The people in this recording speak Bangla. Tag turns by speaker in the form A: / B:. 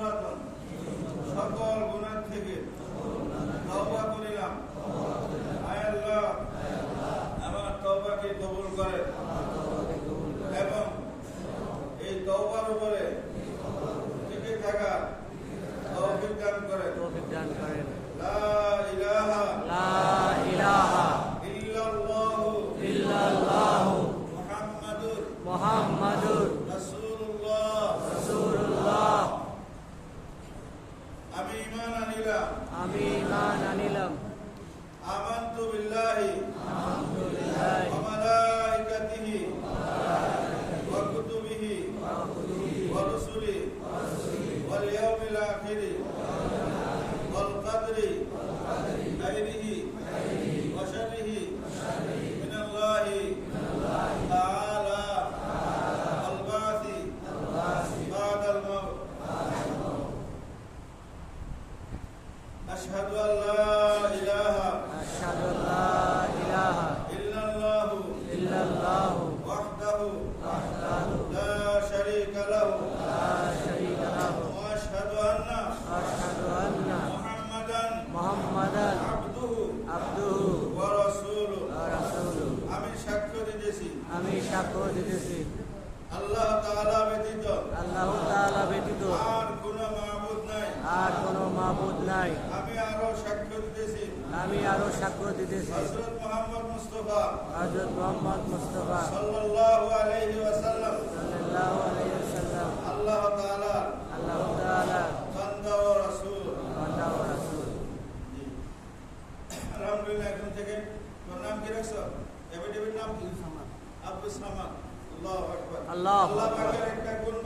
A: পুরাতন সকল গুণার থেকে তওবা করিলাম। আয় আল্লাহ আমার তওবাকে কবুল করেন। এবং এই তওবার উপরে টিকে থাকা তৌফিক দান করেন।
B: তৌফিক দান করেন।
A: লা ইলাহা
B: লা ইলাহা
A: ইল্লাল্লাহু
B: ইল্লাল্লাহু
A: মুহাম্মাদুর
B: মুহাম্মাদুর
A: রাসূলুল্লাহ। ঈমান আনিলাম।
B: আমি ইমান আনিলাম।
A: আমানতু বিল্লাহি
B: আলহামদুলিল্লাহ।
A: ওয়া মালাইকাতিহি ওয়া কুতুবিহি ওয়া রুসুলিহি ওয়াল ইয়াউমিল আখির। أشهد أن لا إله
B: আশহাদু আল্লা ইলাহা
A: إلا الله
B: ইল্লাল্লাহু
A: وحده
B: ওয়াহদাহু
A: لا شريك له
B: লা শারীকা লাহু
A: واشهد ان
B: আশহাদু আন্না
A: محمدا
B: মুহাম্মাদান
A: عبده
B: আবদুহু
A: ورسوله
B: ওয়া রাসূলুহু
A: আমি সাক্ষ্য দিতেছি
B: আমি সাক্ষ্য দিতেছি
A: আল্লাহ তাআলা ব্যতীত
B: আল্লাহ তাআলা ব্যতীত
A: আর কোনো মাবুদ নাই
B: আর কোনো মাবুদ নাই
A: আমি আরও সাক্ষ্য দিতেছি।
B: আমি আরও সাক্ষ্য দিতেছি।
A: হযরত মুহাম্মদ মুস্তাফা।
B: হযরত মুহাম্মদ মুস্তাফা।
A: সাল্লাল্লাহু আলাইহি ওয়াসাল্লাম।
B: সাল্লাল্লাহু আলাইহি ওয়াসাল্লাম।
A: আল্লাহ তাআলা।
B: আল্লাহ তাআলা।
A: বান্দা ও রাসূল।
B: বান্দা ও রাসূল।
A: আলহামদুলিল্লাহ এখন থেকে তোর নাম কি রাখছো? এবিডিবির নাম কি? আব্দুল সামাদ। আল্লাহু আকবার।
B: আল্লাহু
A: আল্লাহ। পাকের একটা গুণ